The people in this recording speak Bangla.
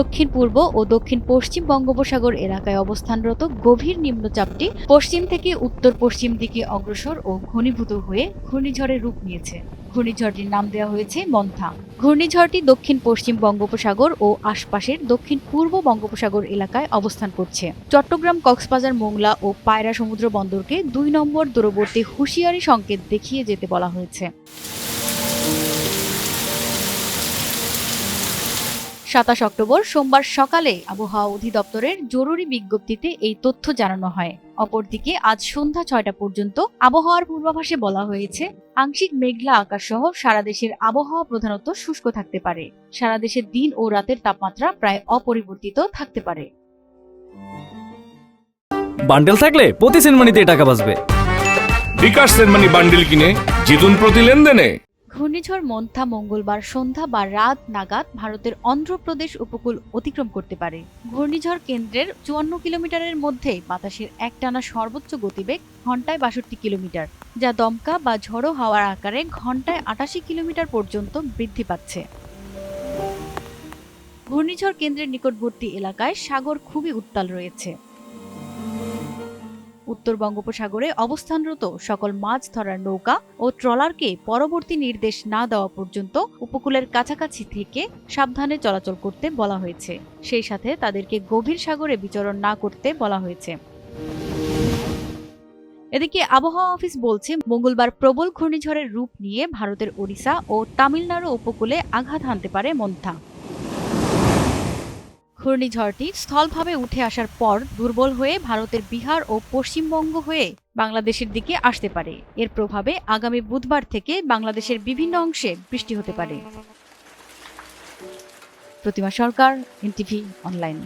দক্ষিণ পূর্ব ও দক্ষিণ পশ্চিম বঙ্গোপসাগর এলাকায় অবস্থানরত গভীর নিম্নচাপটি পশ্চিম থেকে উত্তর পশ্চিম দিকে অগ্রসর ও ঘনীভূত হয়ে ঘূর্ণিঝড়ের রূপ নিয়েছে। ঘূর্ণিঝড়টির নাম দেওয়া হয়েছে মন্থা। ঘূর্ণিঝড়টি দক্ষিণ পশ্চিম বঙ্গোপসাগর ও আশপাশের দক্ষিণ পূর্ব বঙ্গোপসাগর এলাকায় অবস্থান করছে। চট্টগ্রাম, কক্সবাজার, মোংলা ও পায়রা সমুদ্র বন্দরকে দুই নম্বর দূরবর্তী হুঁশিয়ারি সংকেত দেখিয়ে যেতে বলা হয়েছে। সাতাশ অক্টোবর সোমবার সকালে আবহাওয়া অধিদপ্তরের জরুরি বিজ্ঞপ্তিতে এই তথ্য জানানো হয়। অপরদিকে আজ সন্ধ্যা ছয়টা পর্যন্ত আবহাওয়ার পূর্বাভাসে বলা হয়েছে আংশিক মেঘলা আকাশ সহ সারা দেশের আবহাওয়া প্রধানত শুষ্ক থাকতে পারে। সারা দেশের দিন ও রাতের তাপমাত্রা প্রায় অপরিবর্তিত থাকতে পারে। বান্ডেল থাকলে প্রতি সেনমানিতে টাকা বাঁচবে। বিকাশ সেনমানি বান্ডিল কিনে জিতুন প্রতি লেনদেনে। ঘূর্ণিঝড় মন্থা মঙ্গলবার সন্ধ্যা বা রাত নাগাদ ভারতের অন্ধ্রপ্রদেশ উপকূল অতিক্রম করতে পারে। ঘূর্ণিঝড় কেন্দ্রের চুয়ান্ন কিলোমিটারের মধ্যে বাতাসের একটানা সর্বোচ্চ গতিবেগ ঘন্টায় বাষট্টি কিলোমিটার, যা দমকা বা ঝড়ো হাওয়ার আকারে ঘন্টায় আটাশি কিলোমিটার পর্যন্ত বৃদ্ধি পাচ্ছে। ঘূর্ণিঝড় কেন্দ্রের নিকটবর্তী এলাকায় সাগর খুবই উত্তাল রয়েছে। উত্তর বঙ্গোপসাগরে অবস্থানরত সকল মাছ ধরার নৌকা ও ট্রলারকে পরবর্তী নির্দেশ না দেওয়া পর্যন্ত উপকূলের কাছাকাছি থেকে সাবধানে চলাচল করতে বলা হয়েছে। সেই সাথে তাদেরকে গভীর সাগরে বিচরণ না করতে বলা হয়েছে। এদিকে আবহাওয়া অফিস বলছে, মঙ্গলবার প্রবল ঘূর্ণিঝড়ের রূপ নিয়ে ভারতের ওড়িশা ও তামিলনাড়ু উপকূলে আঘাত হানতে পারে মন্থা। ঘূর্ণিঝড়টি স্থলভাবে উঠে আসার পর দুর্বল হয়ে ভারতের বিহার ও পশ্চিমবঙ্গ হয়ে বাংলাদেশের দিকে আসতে পারে। এর প্রভাবে আগামী বুধবার থেকে বাংলাদেশের বিভিন্ন অংশে বৃষ্টি হতে পারে। Pratima Sarkar, NTV online.